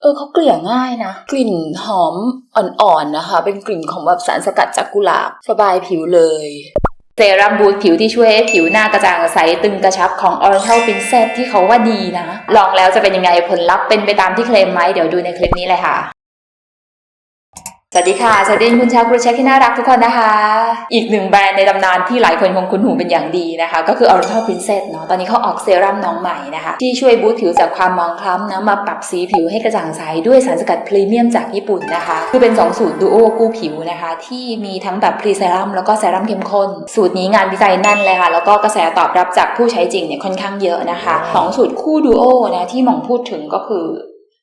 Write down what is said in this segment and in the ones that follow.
เออเขาเกลี่ยง่ายนะ กลิ่นหอมอ่อนๆนะคะ เป็นกลิ่นของแบบสารสกัดจากกุหลาบ สบายผิวเลยเซรั่มบูสต์ผิวที่ช่วยให้ผิวหน้ากระจ่างใสตึงกระชับของ Oriental Princess ที่เขาว่าดีนะ ลองแล้วจะเป็นยังไงผลลัพธ์เป็นไปตามที่เคลมไหมเดี๋ยวดูในคลิปนี้เลยค่ะ สวัสดีค่ะ สวัสดีคุณชาวกรุเช็คที่น่ารักทุกคนนะคะ อีกหนึ่งแบรนด์ในตำนานที่หลายคนคงคุ้นหูเป็นอย่างดีนะคะ ก็คือ Oriental Princess เนาะ ตอนนี้เขาออกเซรั่มน้องใหม่นะคะ ที่ช่วยบูตผิวจากความมองคล้ำนะมาปรับสีผิวให้กระจ่างใสด้วยสารสกัดพรีเมียมจากญี่ปุ่นนะคะ คือเป็น 2 สูตรดูโอกู้ผิวนะคะ ที่มีทั้งแบบพรีเซรั่มแล้วก็เซรั่มเข้มข้น สูตรนี้งานวิจัยแน่นเลยค่ะ แล้วก็กระแสตอบรับจากผู้ใช้จริงเนี่ยค่อนข้างเยอะนะคะสองสูตรคู่ดูโอนะที่หม่องพูดถึงก็คือ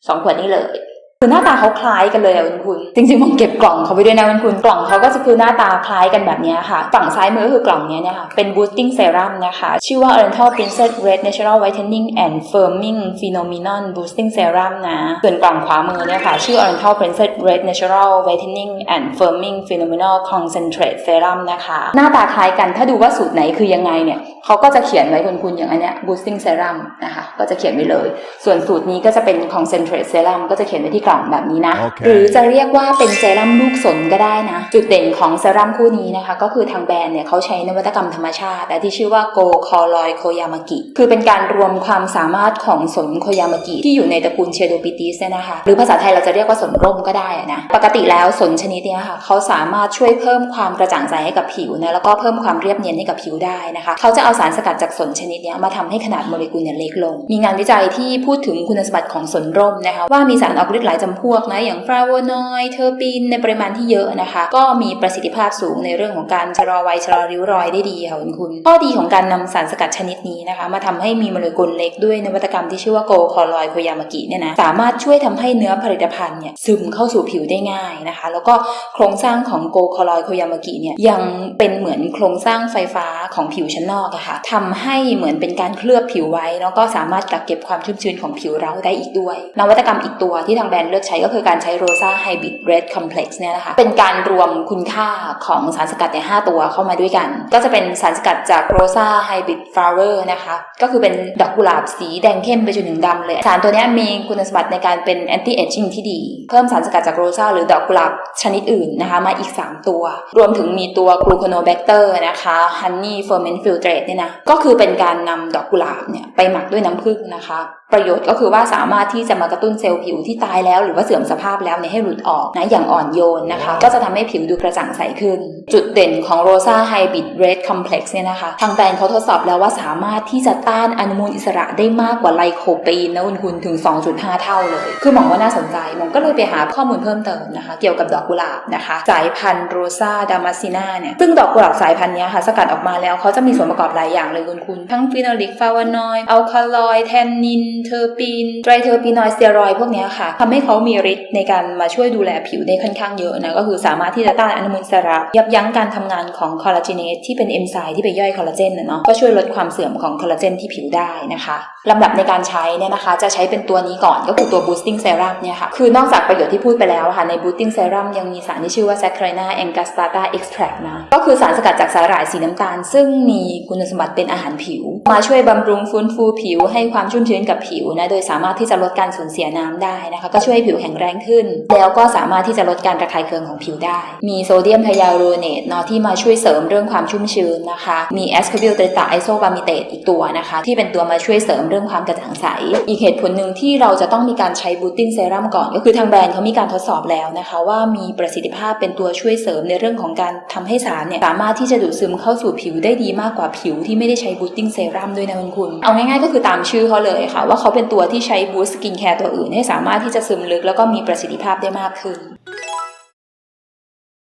สองขวดนี้เลย คือหน้าตาเขาคล้ายกันเลยอะคุณคุณจริงๆผมเก็บกล่องเขาไปด้วยนะคุณคุณกล่องเขาก็จะคือหน้าตาคล้ายกันแบบนี้ค่ะ ฝั่งซ้ายมือก็คือกล่องนี้เนี่ยค่ะเป็น boosting serum นะคะ ชื่อว่า Oriental Princess Red Natural Whitening and Firming Phenomenon Boosting Serum นะส่วนกล่องขวามือเนี่ยค่ะ ชื่อ Oriental Princess Red Natural Whitening and Firming Phenomenal Concentrate Serum นะคะ หน้าตาคล้ายกันถ้าดูว่าสูตรไหนคือยังไงเนี่ยเขาก็จะเขียนไว้คุณคุณอย่างอันเนี้ย boosting serum นะคะก็จะเขียนไว้เลย ส่วนสูตรนี้ก็จะเป็น concentrate serum ก็จะเขียนไว้ที่กล่องแบบนี้นะโอเคหรือจะเรียกว่าเป็นเซรั่มลูกสนก็ได้นะ จุดเด่นของเซรั่มคู่นี้นะคะ ก็คือทางแบรนด์เนี่ยเขาใช้นวัตกรรมธรรมชาติแต่ที่ชื่อว่าโกคอลอยโคยามากิคือเป็นการรวมความสามารถของสนโคยามากิที่อยู่ในตระกูลเชโดปิติสเนี่ยนะคะ หรือภาษาไทยเราจะเรียกว่าสนร่มก็ได้อะนะปกติแล้วสนชนิดเนี้ยค่ะเขาสามารถช่วยเพิ่มความกระจ่างใสให้กับผิวนะแล้วก็เพิ่มความเรียบเนียนให้กับผิวได้นะคะเขาจะเอาสารสกัดจากสนชนิดเนี้ยมาทำให้ขนาดโมเลกุลเนี่ยเล็กลง มีงานวิจัยที่พูดถึงคุณสมบัติของสนร่มนะคะว่ามีสารออกฤทธิ์หลายจำพวกนะอย่างฟลาโวนอยด์เทอร์ปีนในปริมาณที่เยอะนะคะ ก็มีประสิทธิภาพสูงในเรื่องของการชะลอวัยชะลอริ้วรอยได้ดีค่ะคุณคุณข้อดีของการนำสารสกัดชนิดนี้นะคะ มาทำให้มีโมเลกุลเล็กด้วยนวัตกรรมที่ชื่อว่าโกคอลอยโคยามากิเนี่ยนะสามารถช่วยทำให้เนื้อผลิตภัณฑ์เนี่ยซึมเข้าสู่ผิวได้ง่ายนะคะ แล้วก็โครงสร้างของโกคอลอยโคยามากิเนี่ยยังเป็นเหมือนโครงสร้างไฟฟ้าของผิวชั้นนอกอะค่ะทำให้เหมือนเป็นการเคลือบผิวไว้ แล้วก็สามารถกักเก็บความชุ่มชื้นของผิวเราได้อีกด้วย นวัตกรรมอีกตัวที่ทางแบรนด์เลือกใช้ก็คือการใช้โรซาไฮบริดเรดคอมเพล็กซ์เนี่ยนะคะเป็นการรวมคุณค่าของสารสกัดเนี่ยห้าตัวเข้ามาด้วยกัน ก็จะเป็นสารสกัดจากโรซาไฮบริดฟลาวเวอร์นะคะก็คือเป็นดอกกุหลาบสีแดงเข้มไปจนถึงดำเลย สารตัวนี้มีคุณสมบัติในการเป็นแอนตี้เอจจิ้งที่ดี เพิ่มสารสกัดจากโรซาหรือดอกกุหลาบชนิดอื่นนะคะมาอีก 3 ตัว รวมถึงมีตัวกลูโคโนแบคเตอร์นะคะฮันนี่เฟอร์เมนต์ฟิลเตรตเนี่ยนะก็คือเป็นการนำดอกกุหลาบเนี่ยไปหมักด้วยน้ำผึ้งนะคะ ประโยชน์ก็คือว่าสามารถที่จะมากระตุ้นเซลล์ผิวที่ตายแล้วหรือว่าเสื่อมสภาพแล้วเนี่ยให้หลุดออกนะอย่างอ่อนโยนนะคะ ก็จะทำให้ผิวดูกระจ่างใสขึ้น จุดเด่นของโรซาไฮบริดเรดคอมเพล็กซ์เนี่ยนะคะทางแบรนด์เขาทดสอบแล้วว่าสามารถที่จะต้านอนุมูลอิสระได้มากกว่าไลโคปีนนะคุณคุณถึง 2.5 เท่าเลย คือหมองว่าน่าสนใจหมองก็เลยไปหาข้อมูลเพิ่มเติมนะคะ เกี่ยวกับดอกกุหลาบนะคะ สายพันธุ์โรซาดามาซินาเนี่ยซึ่งดอกกุหลาบสายพันธุ์เนี้ยค่ะสกัดออกมาแล้วเขาจะมีส่วนประกอบหลายอย่างเลยคุณคุณทั้งฟีนอลิกฟาวานอยด์อัลคาลอยด์แทนนินเทอร์ปีนไตรเทอร์ปีนอยด์สเตียรอยด์พวกเนี้ยค่ะทำให้เขามีฤทธิ์ในการมาช่วยดูแลผิวได้ค่อนข้างเยอะนะก็คือสามารถที่จะต้านอนุมูลอิสระ ยับยั้งการทำงานของคอลลาเจเนสที่เป็นเอนไซม์ที่ไปย่อยคอลลาเจนนะเนาะก็ช่วยลดความเสื่อมของคอลลาเจนที่ผิวได้นะคะลำดับในการใช้เนี่ยนะคะ จะใช้เป็นตัวนี้ก่อนก็คือตัว boosting serum เนี่ยค่ะ คือนอกจากประโยชน์ที่พูดไปแล้วค่ะใน boosting serum ยังมีสารที่ชื่อว่า saccharina angustata extract นะ ก็คือสารสกัดจากสาหร่ายสีน้ำตาล ซึ่งมีคุณสมบัติเป็นอาหารผิว มาช่วยบำรุงฟื้นฟูผิวให้ความชุ่มชื้นกับผิวนะ โดยสามารถที่จะลดการสูญเสียน้ำได้นะคะ ก็ช่วยให้ผิวแข็งแรงขึ้น แล้วก็สามารถที่จะลดการระคายเคืองของผิวได้ มีโซเดียมไฮยาลูโรเนตเนาะที่มาช่วยเสริมเรื่องความชุ่มชื้นนะคะ มีแอสคาบิลเตตาไอโซบามิเตตอีกตัวนะคะ ที่เป็นตัวมาช่วยเสริมเรื่องความกระจ่างใส อีกเหตุผลหนึ่งที่เราจะต้องมีการใช้บูตติ้งเซรั่มก่อน ก็คือทางแบรนด์เขามีการทดสอบแล้วนะคะ ว่ามีประสิทธิภาพเป็นตัวช่วยเสริมในเรื่องของการทำให้สารเนี่ยสามารถที่จะดูดซึมเข้าสู่ผิวได้ดีมากกว่าผิวที่ไม่ได้ใช้บูตติ้งเซรั่มด้วยนะคุณคุณเอาง่ายๆก็คือตามชื่อเขาเลยค่ะ ว่าเขาเป็นตัวที่ใช้บูสกินแคร์ตัวอื่นให้สามารถที่จะซึมลึกแล้วก็มีประสิทธิภาพได้มากขึ้น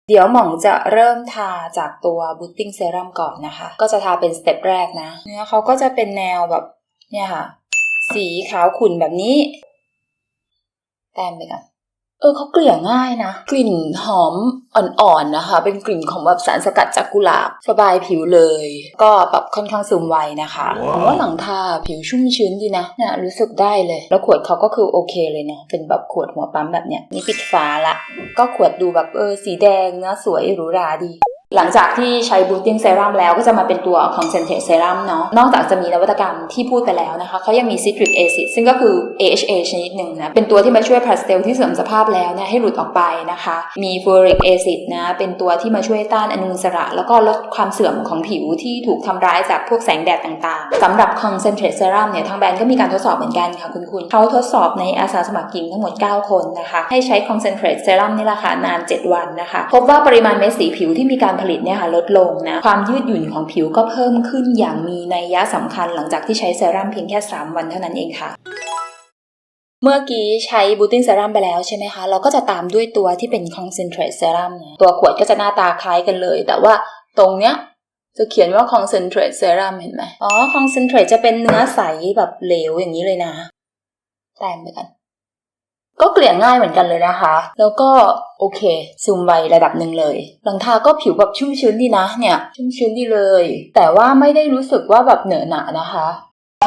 เดี๋ยวหม่องจะเริ่มทาจากตัวบูตติ้งเซรั่มก่อนนะคะ ก็จะทาเป็นสเต็ปแรกนะ เนื้อเขาก็จะเป็นแนวแบบเนี่ยค่ะ สีขาวขุ่นแบบนี้ แต้มไปก่อน เออเขาเกลี่ยง่ายนะ กลิ่นหอมอ่อนๆนะคะ เป็นกลิ่นของแบบสารสกัดจากกุหลาบ สบายผิวเลย ก็แบบค่อนข้างซึมไวนะคะผมว่าหลังทาผิวชุ่มชื้นดีนะเนี่ยรู้สึกได้เลย แล้วขวดเขาก็คือโอเคเลยเนี่ยเป็นแบบขวดหัวปั๊มแบบเนี้ยนี่ปิดฝาละ ก็ขวดดูแบบเออสีแดงนะสวยหรูหราดี หลังจากที่ใช้ boosting serum แล้วก็จะมาเป็นตัว concentrate serum เนาะนอกจากจะมีนวัตกรรมที่พูดไปแล้วนะคะเขายังมี citric acid ซึ่งก็คือ AHA ชนิดหนึ่งนะ เป็นตัวที่มาช่วยผลัดเซลล์ที่เสื่อมสภาพแล้วเนี่ยให้หลุดออกไปนะคะ มี fluoric acid นะ เป็นตัวที่มาช่วยต้านอนุมูลอิสระ แล้วก็ลดความเสื่อมของผิวที่ถูกทำร้ายจากพวกแสงแดดต่างๆสำหรับ concentrate serum เนี่ยทางแบรนด์ก็มีการทดสอบเหมือนกันค่ะคุณคุณเขาทดสอบในอาสาสมัครหญิงทั้งหมด 9 คนนะคะให้ใช้ concentrate serum นี่แหละค่ะนาน 7 วันนะคะพบว่าปริมาณเม็ดสีผิวที่มีการผลิตเนี่ยค่ะลดลงนะความยืดหยุ่นของผิวก็เพิ่มขึ้นอย่างมีนัยยะสำคัญหลังจากที่ใช้เซรั่มเพียงแค่ 3 วันเท่านั้นเองค่ะเมื่อกี้ใช้บูติ้งเซรั่มไปแล้วใช่ไหมคะ เราก็จะตามด้วยตัวที่เป็น concentrate serum นะตัวขวดก็จะหน้าตาคล้ายกันเลย แต่ว่าตรงเนี้ยจะเขียนว่า concentrate serum เห็นไหมอ๋อ concentrate จะเป็นเนื้อใสแบบเหลวอย่างนี้เลยนะแต้มไปกัน เกลี่ยง่ายเหมือนกันเลยนะคะ แล้วก็โอเค ซูมไวระดับหนึ่งเลย หลังทาก็ผิวแบบชุ่มชื้นดีนะเนี่ย ชุ่มชื้นดีเลย แต่ว่าไม่ได้รู้สึกว่าแบบเหนอะหนะนะคะ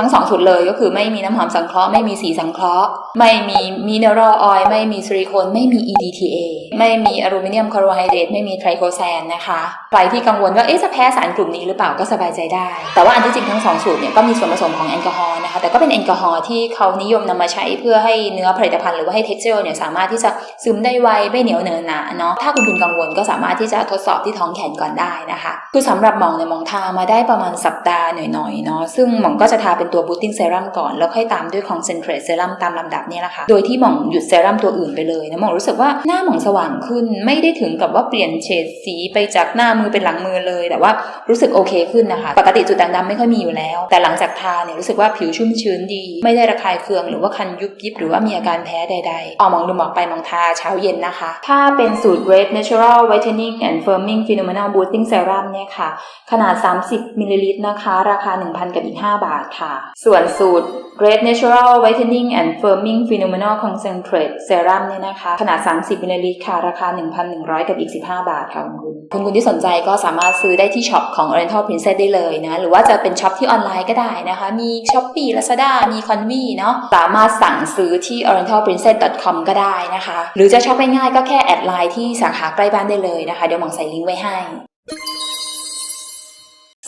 ทั้งสองสูตรเลยก็คือไม่มีน้ำหอมสังเคราะห์ไม่มีสีสังเคราะห์ ไม่มีมิเนอรัลออยล์ไม่มีซิลิโคนไม่มี EDTA ไม่มีอลูมิเนียมคลอโรไฮเดรตไม่มีไทรโคแซนนะคะใครที่กังวลว่าเอ๊ะจะแพ้สารกลุ่มนี้หรือเปล่าก็สบายใจได้ แต่ว่าอันที่จริงทั้งสองสูตรเนี่ยก็มีส่วนผสมของแอลกอฮอล์นะคะแต่ก็เป็นแอลกอฮอล์ที่เขานิยมนำมาใช้เพื่อให้เนื้อผลิตภัณฑ์หรือว่าให้ texture เนี่ยสามารถที่จะซึมได้ไวไม่เหนียวเนอะหนะเนาะถ้าคุณคุณกังวลก็สามารถที่จะทดสอบที่ท้องแขนก่อนได้นะคะ คือสำหรับหมองเนี่ยหมองทามาได้ประมาณสัปดาห์หน่อยๆเนาะซึ่งหมองก็จะทาเป็นตัว boosting serum ก่อน แล้วค่อยตามด้วย concentrate serum ตามลำดับเนี่ยแหละค่ะ โดยที่หม่องหยุดเซรั่มตัวอื่นไปเลยนะหมองรู้สึกว่าหน้าหมองสว่างขึ้น ไม่ได้ถึงกับว่าเปลี่ยนเฉดสีไปจากหน้ามือเป็นหลังมือเลย แต่ว่ารู้สึกโอเคขึ้นนะคะ ปกติจุดด่างดำไม่ค่อยมีอยู่แล้ว แต่หลังจากทาเนี่ยรู้สึกว่าผิวชุ่มชื้นดี ไม่ได้ระคายเคืองหรือว่าคันยุบยิบหรือว่ามีอาการแพ้ใดๆออกมองดูหมอกไปมองทาเช้าเย็นนะคะ ถ้าเป็นสูตร Red Natural Whitening and Firming Phenomenal Boosting Serum เนี่ยค่ะ ขนาด 30มิลลิลิตรนะคะ ราคา 1,000 กับอีก 5 บาทค่ะส่วนสูตร Red Natural Whitening and Firming Phenomenal Concentrate Serum เนี่ยนะคะ ขนาด 30มิลลิลิตรค่ะ ราคา 1,100 กับอีก 15 บาทค่ะคุณคุณคุณคุณที่สนใจก็สามารถซื้อได้ที่ช็อปของ Oriental Princess ได้เลยนะ หรือว่าจะเป็นช็อปที่ออนไลน์ก็ได้นะคะ มี Shopee Lazada มี Convi เนาะสามารถสั่งซื้อที่ orientalprincess.com ก็ได้นะคะ หรือจะช็อปง่ายๆก็แค่แอดไลน์ที่สาขาใกล้บ้านได้เลยนะคะ เดี๋ยวหมองใส่ลิงก์ไว้ให้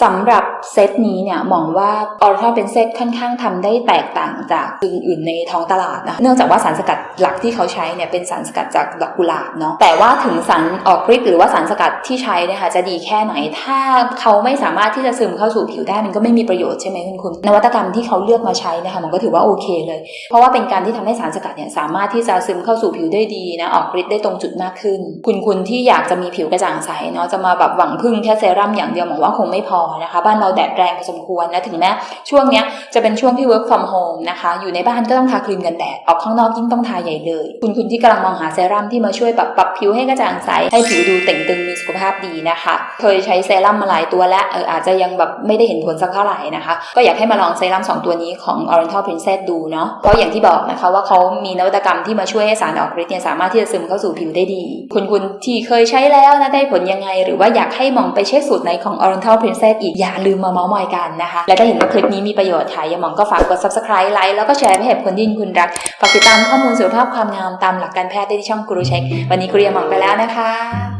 สำหรับเซตนี้เนี่ยมองว่าออร์ทอเป็นเซตค่อนข้างทำได้แตกต่างจากอื่นๆในท้องตลาดนะเนื่องจากว่าสารสกัดหลักที่เขาใช้เนี่ยเป็นสารสกัดจากดอกกุหลาบเนาะแต่ว่าถึงสารออกฤทธิ์หรือว่าสารสกัดที่ใช้เนี่ยค่ะจะดีแค่ไหน ถ้าเขาไม่สามารถที่จะซึมเข้าสู่ผิวได้มันก็ไม่มีประโยชน์ใช่ไหมคุณคุณนวัตกรรมที่เขาเลือกมาใช้นะคะมันก็ถือว่าโอเคเลย เพราะว่าเป็นการที่ทำให้สารสกัดเนี่ยสามารถที่จะซึมเข้าสู่ผิวได้ดีนะออกฤทธิ์ได้ตรงจุดมากขึ้น คุณคุณที่อยากจะมีผิวกระจ่างใสเนาะจะมาแบบหวังพึ่งแค่เซรั่มอย่างเดียวมองว่าคงไม่พอนะคะ บ้านเราแดดแรงพอสมควรนะถึงแม้ช่วงเนี้ยจะเป็นช่วงที่ work from home นะคะ อยู่ในบ้านก็ต้องทาครีมกันแดด ออกข้างนอกยิ่งต้องทาใหญ่เลย คุณคุณที่กำลังมองหาเซรั่มที่มาช่วยแบบปรับผิวให้กระจ่างใส ให้ผิวดูเต่งตึงมีสุขภาพดีนะคะ เคยใช้เซรั่มมาหลายตัวแล้วเอออาจจะยังแบบไม่ได้เห็นผลสักเท่าไหร่นะคะ ก็อยากให้มาลองเซรั่มสองตัวนี้ของ Oriental Princess ดูเนาะเพราะอย่างที่บอกนะคะว่าเขามีนวัตกรรมที่มาช่วยให้สารออกฤทธิ์เนี่ยสามารถที่จะซึมเข้าสู่ผิวได้ดี คุณคุณที่เคยใช้แล้วนะได้ผลยังไง หรือว่าอยากให้มองไปเช็คสูตรไหนของ Oriental Princess อีกอย่าลืมมาเมาส์มอยกันนะคะ และถ้าเห็นว่าคลิปนี้มีประโยชน์ค่ะอย่ามองก็ฝากกด subscribe ไลค์แล้วก็แชร์ไปให้คนที่คุณรักฝากติดตามข้อมูลสุขภาพความงามตามหลักการแพทย์ได้ที่ช่องกรูเช็ควันนี้กรูยามองไปแล้วนะคะ